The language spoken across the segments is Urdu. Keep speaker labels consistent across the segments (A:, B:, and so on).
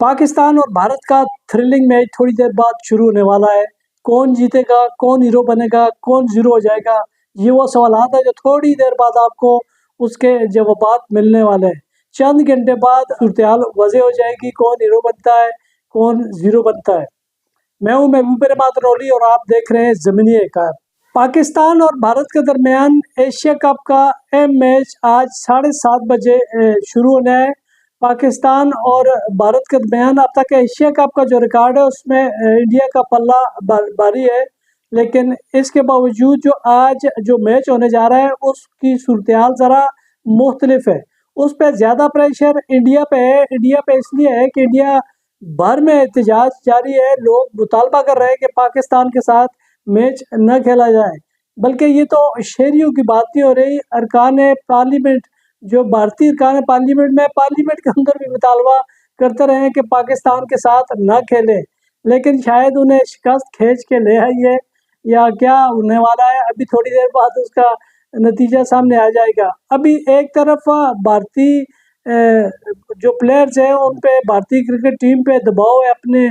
A: پاکستان اور بھارت کا تھرلنگ میچ تھوڑی دیر بعد شروع ہونے والا ہے۔ کون جیتے گا، کون ہیرو بنے گا، کون زیرو ہو جائے گا، یہ وہ سوالات ہیں جو تھوڑی دیر بعد آپ کو اس کے جوابات ملنے والے ہیں۔ چند گھنٹے بعد صورتحال واضح ہو جائے گی کون ہیرو بنتا ہے، کون زیرو بنتا ہے۔ میں ہوں محبوب رحمات رولی اور آپ دیکھ رہے ہیں زمینی ایکار پاکستان اور بھارت کے درمیان ایشیا کپ کا اہم میچ آج ساڑھے سات بجے شروع ہونا ہے۔ پاکستان اور بھارت کے درمیان اب تک ایشیا کپ کا جو ریکارڈ ہے، اس میں انڈیا کا پلہ باری ہے۔ لیکن اس کے باوجود جو آج جو میچ ہونے جا رہا ہے، اس کی صورتحال ذرا مختلف ہے۔ اس پہ زیادہ پریشر انڈیا پہ ہے۔ انڈیا پہ اس لیے ہے کہ انڈیا بھر میں احتجاج جاری ہے۔ لوگ مطالبہ کر رہے ہیں کہ پاکستان کے ساتھ میچ نہ کھیلا جائے۔ بلکہ یہ تو شہریوں کی بات نہیں ہو رہی۔ ارکان پارلیمنٹ جو بھارتی ارکان پارلیمنٹ میں پارلیمنٹ کے اندر بھی مطالبہ کرتے رہے ہیں کہ پاکستان کے ساتھ نہ کھیلے لیکن شاید انہیں شکست کھینچ کے لے آئی ہے یا کیا ہونے والا ہے، ابھی تھوڑی دیر بعد اس کا نتیجہ سامنے آ جائے گا۔ ابھی ایک طرف بھارتی جو پلیئرز ہیں، ان پہ بھارتی کرکٹ ٹیم پہ دباؤ ہے اپنے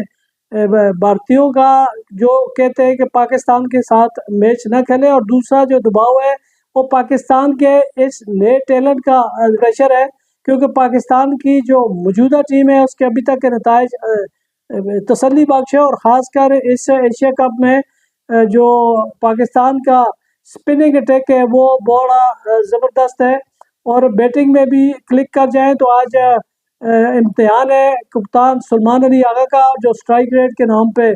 A: بھارتیوں کا، جو کہتے ہیں کہ پاکستان کے ساتھ میچ نہ کھیلے اور دوسرا جو دباؤ ہے وہ پاکستان کے اس نئے ٹیلنٹ کا پریشر ہے، کیونکہ پاکستان کی جو موجودہ ٹیم ہے، اس کے ابھی تک کے نتائج تسلی بخش ہے اور خاص کر اس ایشیا کپ میں جو پاکستان کا سپننگ اٹیک ہے، وہ بڑا زبردست ہے۔ اور بیٹنگ میں بھی کلک کر جائیں تو آج امتحان ہے۔ کپتان سلمان علی آغا کا، جو سٹرائک ریٹ کے نام پہ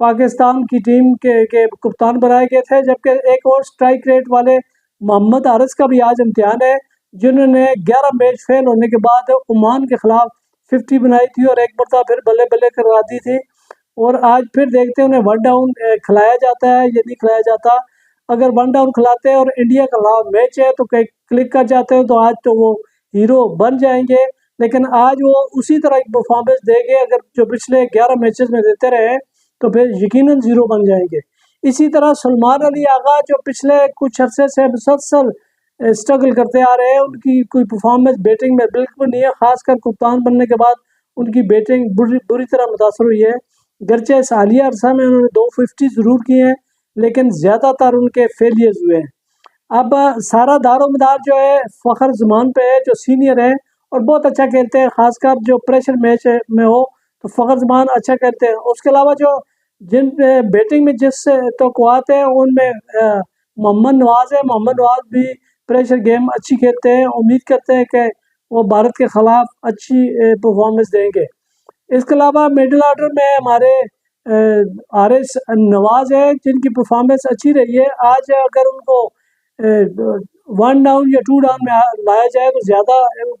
A: پاکستان کی ٹیم کے کپتان بنائے گئے تھے، جبکہ ایک اور سٹرائک ریٹ والے محمد عارض کا بھی آج امتحان ہے، جنہوں نے گیارہ میچ فیل ہونے کے بعد عمان کے خلاف ففٹی بنائی تھی اور ایک مرتبہ پھر بلے بلے کروا دی تھی۔ اور آج پھر دیکھتے ہیں انہیں ون ڈاؤن کھلایا جاتا ہے یا نہیں کھلایا جاتا۔ اگر ون ڈاؤن کھلاتے ہیں اور انڈیا کا خلاف میچ ہے تو کئی کلک کر جاتے ہیں تو آج تو وہ ہیرو بن جائیں گے۔ لیکن آج وہ اسی طرح کی پرفارمنس دیں گے، اگر جو پچھلے گیارہ میچز میں دیتے رہے تو پھر یقیناً زیرو بن جائیں گے۔ اسی طرح سلمان علی آغا جو پچھلے کچھ عرصے سے مسلسل اسٹرگل کرتے آ رہے ہیں، ان کی کوئی پرفارمنس بیٹنگ میں بالکل نہیں ہے، خاص کر کپتان بننے کے بعد ان کی بیٹنگ بری بری طرح متاثر ہوئی ہے۔ گرچہ سالیہ عرصہ میں انہوں نے دو ففٹی ضرور کی ہیں، لیکن زیادہ تر ان کے فیلیئرز ہوئے ہیں۔ اب سارا دار و مدار جو ہے، فخر زمان پہ ہے، جو سینئر ہیں، اور بہت اچھا کھیلتے ہیں، خاص کر جو پریشر میچ میں ہو، تو فخر زمان اچھا کھیلتے ہیں۔ اس کے علاوہ جو جن بیٹنگ میں جس توقعات ہیں، ان میں محمد نواز ہے۔ محمد نواز بھی پریشر گیم اچھی کھیلتے ہیں۔ امید کرتے ہیں کہ وہ بھارت کے خلاف اچھی پرفارمنس دیں گے۔ اس کے علاوہ میڈل آرڈر میں ہمارے آرس نواز ہے جن کی پرفارمنس اچھی رہی ہے۔ آج اگر ان کو ون ڈاؤن یا ٹو ڈاؤن میں لایا جائے تو زیادہ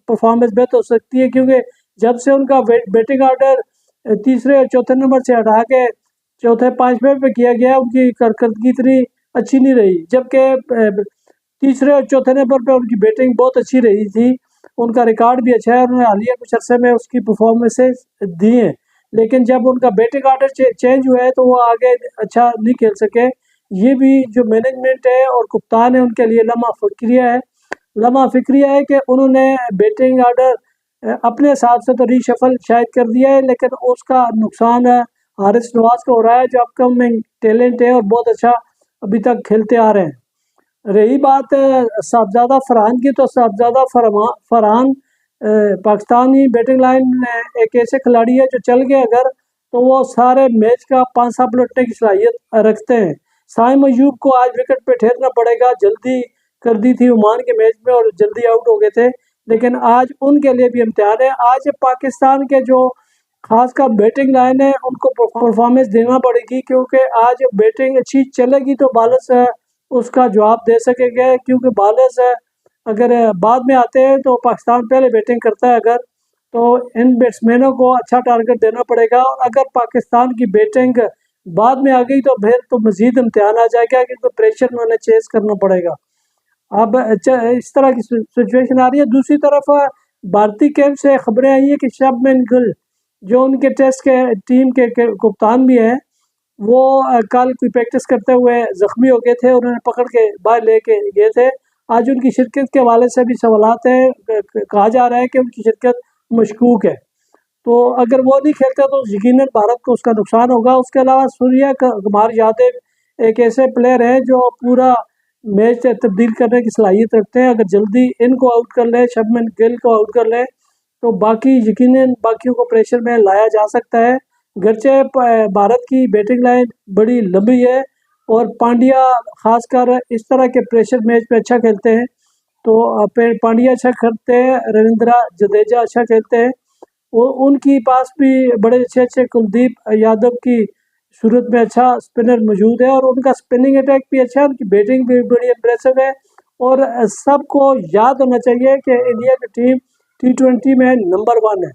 A: پرفارمنس بہتر ہو سکتی ہے، کیونکہ جب سے ان کا بیٹنگ آرڈر تیسرے اور چوتھے نمبر سے ہٹا کے چوتھے پانچویں پہ کیا گیا، ان کی کارکردگی اتنی اچھی نہیں رہی۔ جبکہ تیسرے اور چوتھے نمبر پہ ان کی بیٹنگ بہت اچھی رہی تھی۔ ان کا ریکارڈ بھی اچھا ہے انہوں نے حالیہ کچھ عرصے میں اس کی پرفارمنسز دی ہیں۔ لیکن جب ان کا بیٹنگ آرڈر چینج ہوا ہے تو وہ آگے اچھا نہیں کھیل سکے۔ یہ بھی جو مینجمنٹ ہے اور کپتان ہے، ان کے لیے لمحہ فکریہ ہے۔ لمحہ فکریہ ہے کہ انہوں نے بیٹنگ آرڈر اپنے حساب سے تو ری شفل شاید کر دیا ہے، لیکن اس کا نقصان ہے حارث نواز کو ہو رہا ہے جو اپ کمنگ ٹیلنٹ ہے اور بہت اچھا ابھی تک کھیلتے آ رہے ہیں۔ رہی بات صاحبزادہ فرحان کی، تو صاحبزادہ فرحان پاکستانی بیٹنگ لائن میں ایک ایسے کھلاڑی ہے جو چل گئے اگر تو وہ سارے میچ کا پانچ سا پلٹنے کی صلاحیت رکھتے ہیں۔ سائم ایوب کو آج وکٹ پہ ٹھہرنا پڑے گا۔ جلدی کر دی تھی عمان کے میچ میں اور جلدی آؤٹ ہو گئے تھے، لیکن آج ان کے لیے بھی امتحان ہے آج پاکستان کے جو خاص کر بیٹنگ لائن ہے، ان کو پرفارمنس دینا پڑے گی کیونکہ آج بیٹنگ اچھی چلے گی تو بالرس اس کا جواب دے سکے گا کیونکہ بالرز اگر بعد میں آتے ہیں تو پاکستان پہلے بیٹنگ کرتا ہے اگر، تو ان بیٹسمینوں کو اچھا ٹارگٹ دینا پڑے گا۔ اور اگر پاکستان کی بیٹنگ بعد میں آ گئی تو پھر تو مزید امتحان آ جائے گا، کیونکہ پریشر میں انہیں چیز کرنا پڑے گا۔ اب اچھا، اس طرح کی سچویشن آ رہی ہے۔ دوسری طرف بھارتی کیمپ سے خبریں آئی ہیں کہ شب میں گل جو ان کے ٹیسٹ کے ٹیم کے کپتان بھی ہیں، وہ کل کوئی پریکٹس کرتے ہوئے زخمی ہو گئے تھے انہوں نے پکڑ کے باہر لے کے گئے تھے۔ آج ان کی شرکت کے حوالے سے بھی سوالات ہیں کہا جا رہا ہے کہ ان کی شرکت مشکوک ہے۔ تو اگر وہ نہیں کھیلتے تو یقیناً بھارت کو اس کا نقصان ہوگا۔ اس کے علاوہ سوریہ کمار یادو ایک ایسے پلیئر ہیں جو پورا میچ تبدیل کرنے کی صلاحیت رکھتے ہیں۔ اگر جلدی ان کو آؤٹ کر لے شبمن گل کو آؤٹ کر لے تو باقی یقیناً باقیوں کو پریشر میں لایا جا سکتا ہے۔ گرچہ بھارت کی بیٹنگ لائن بڑی لمبی ہے اور پانڈیا خاص کر اس طرح کے پریشر میچ پہ اچھا کھیلتے ہیں۔ تو پانڈیا اچھا کھیلتے ہیں رویندرا جدیجا اچھا کھیلتے ہیں۔ وہ ان کی پاس بھی بڑے اچھے اچھے کلدیپ یادو کی صورت میں اچھا اسپنر موجود ہے اور ان کا اسپننگ اٹیک بھی اچھا ہے، ان کی بیٹنگ بھی بڑی امپریسو ہے۔ اور سب کو یاد ہونا چاہیے کہ انڈیا کی ٹیم ٹی ٹوینٹی میں نمبر ون ہے۔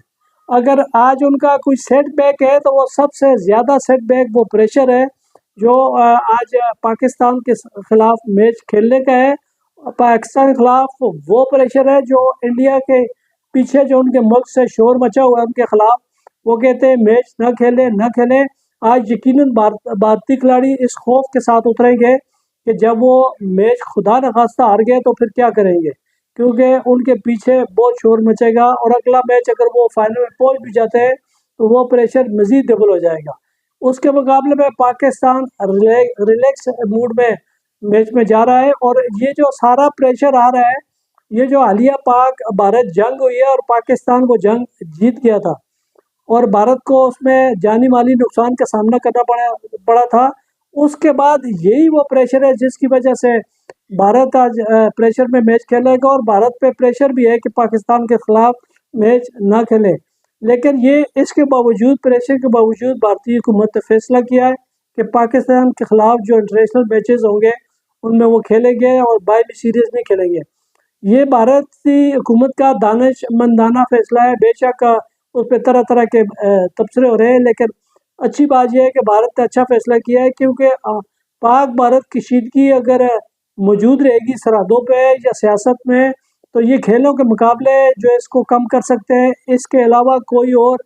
A: اگر آج ان کا کوئی سیٹ بیک ہے تو وہ سب سے زیادہ سیٹ بیک وہ پریشر ہے جو آج پاکستان کے خلاف میچ کھیلنے کا ہے۔ پاکستان کے خلاف وہ پریشر ہے جو انڈیا کے پیچھے جو ان کے ملک سے شور مچا ہوا ہے، ان کے خلاف۔ وہ کہتے ہیں میچ نہ کھیلے نہ کھیلے آج یقیناً بھارتی کھلاڑی اس خوف کے ساتھ اتریں گے کہ جب وہ میچ خدا نخواستہ ہار گئے تو پھر کیا کریں گے؟ کیونکہ ان کے پیچھے بہت شور مچے گا اور اگلا میچ اگر وہ فائنل میں پہنچ بھی جاتے ہیں تو وہ پریشر مزید ڈبل ہو جائے گا۔ اس کے مقابلے میں پاکستان ریلیکس موڈ میں میچ میں جا رہا ہے اور یہ جو سارا پریشر آ رہا ہے، یہ جو حالیہ پاک بھارت جنگ ہوئی ہے اور پاکستان کو جنگ جیت گیا تھا اور بھارت کو اس میں جانی مالی نقصان کا سامنا کرنا پڑا پڑا تھا، اس کے بعد یہی وہ پریشر ہے جس کی وجہ سے بھارت آج پریشر میں میچ کھیلے گا اور بھارت پہ پریشر بھی ہے کہ پاکستان کے خلاف میچ نہ کھیلے۔ لیکن یہ اس کے باوجود، پریشر کے باوجود بھارتی حکومت نے فیصلہ کیا ہے کہ پاکستان کے خلاف جو انٹرنیشنل میچز ہوں گے، ان میں وہ کھیلیں گے اور بائی سیریز نہیں کھیلیں گے یہ بھارتی حکومت کا دانش مندانہ فیصلہ ہے۔ بے شک اس پہ طرح طرح کے تبصرے ہو رہے ہیں، لیکن اچھی بات یہ ہے کہ بھارت نے اچھا فیصلہ کیا ہے کیونکہ پاک بھارت کشیدگی اگر موجود رہے گی سرحدوں پہ یا سیاست میں، تو یہ کھیلوں کے مقابلے جو اس کو کم کر سکتے ہیں۔ اس کے علاوہ کوئی اور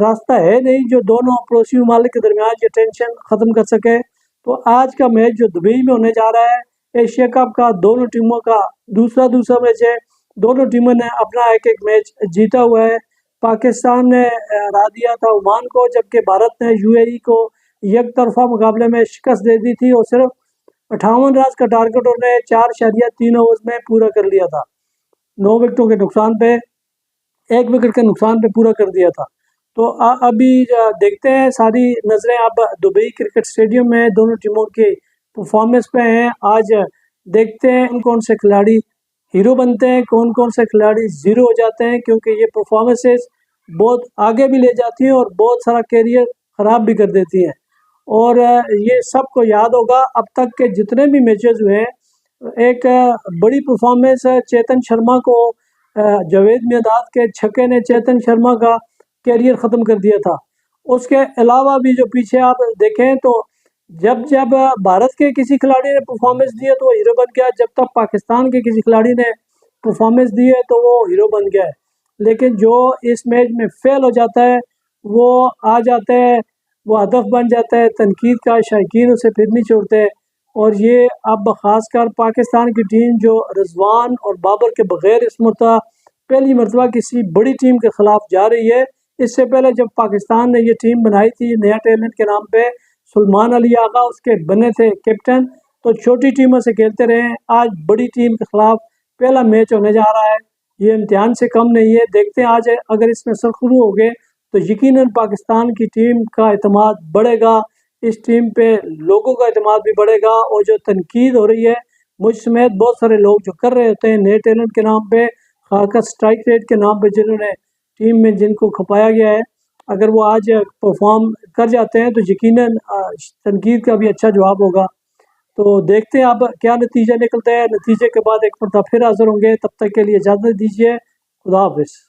A: راستہ ہے نہیں جو دونوں پڑوسی ممالک کے درمیان یہ ٹینشن ختم کر سکے۔ تو آج کا میچ جو دبئی میں ہونے جا رہا ہے، ایشیا کپ کا دونوں ٹیموں کا دوسرا دوسرا میچ ہے۔ دونوں ٹیموں نے اپنا ایک ایک میچ جیتا ہوا ہے۔ پاکستان نے ہرا دیا تھا عمان کو، جبکہ بھارت نے یو اے ای کو یک طرفہ مقابلے میں شکست دے دی تھی اور صرف اٹھاون راز کا ٹارگٹ انہوں نے چار شہریہ تین اوورز میں پورا کر لیا تھا۔ نو وکٹوں کے نقصان پہ، ایک وکٹ کے نقصان پہ پورا کر دیا تھا۔ تو ابھی دیکھتے ہیں، ساری نظریں اب دبئی کرکٹ اسٹیڈیم میں دونوں ٹیموں کے پرفارمنس پہ ہیں۔ آج دیکھتے ہیں ان کون سے کھلاڑی ہیرو بنتے ہیں، کون کون سے کھلاڑی زیرو ہو جاتے ہیں، کیونکہ یہ پرفارمنسز بہت آگے بھی لے جاتی ہیں اور بہت سارا کیریئر خراب بھی کر دیتی ہیں۔ اور یہ سب کو یاد ہوگا اب تک کے جتنے بھی میچز ہوئے ہیں ایک بڑی پرفارمنس چیتن شرما کو جاوید میداد کے چھکے نے چیتن شرما کا کیریئر ختم کر دیا تھا۔ اس کے علاوہ بھی جو پیچھے آپ دیکھیں تو جب جب بھارت کے کسی کھلاڑی نے پرفارمنس دی ہے تو وہ ہیرو بن گیا، جب تک پاکستان کے کسی کھلاڑی نے پرفارمنس دی ہے تو وہ ہیرو بن گیا ہے۔ لیکن جو اس میچ میں فیل ہو جاتا ہے، وہ آ جاتا ہے وہ ہدف بن جاتا ہے، تنقید کا شائقین اسے پھر نہیں چھوڑتے۔ اور یہ اب خاص کر پاکستان کی ٹیم جو رضوان اور بابر کے بغیر اس مرتبہ پہلی مرتبہ کسی بڑی ٹیم کے خلاف جا رہی ہے۔ اس سے پہلے جب پاکستان نے یہ ٹیم بنائی تھی نیا ٹیلنٹ کے نام پہ سلمان علی آغا اس کے بنے تھے کیپٹن۔ تو چھوٹی ٹیموں سے کھیلتے رہے۔ ہیں آج بڑی ٹیم کے خلاف پہلا میچ ہونے جا رہا ہے۔ یہ امتحان سے کم نہیں ہے۔ دیکھتے ہیں آج اگر اس میں سرخرو ہو گئے تو یقیناً پاکستان کی ٹیم کا اعتماد بڑھے گا، اس ٹیم پہ لوگوں کا اعتماد بھی بڑھے گا اور جو تنقید ہو رہی ہے، مجھ سمیت بہت سارے لوگ جو کر رہے ہوتے ہیں نئے ٹیلنٹ کے نام پہ، خاکہ سٹرائک ریٹ کے نام پہ، جنہوں نے ٹیم میں جن کو کھپایا گیا ہے، اگر وہ آج پرفارم کر جاتے ہیں تو یقیناً تنقید کا بھی اچھا جواب ہوگا۔ تو دیکھتے ہیں اب کیا نتیجہ نکلتا ہے۔ نتیجے کے بعد ایک مرتبہ پھر حاضر ہوں گے، تب تک کے لیے اجازت دیجیے۔ خدا حافظ۔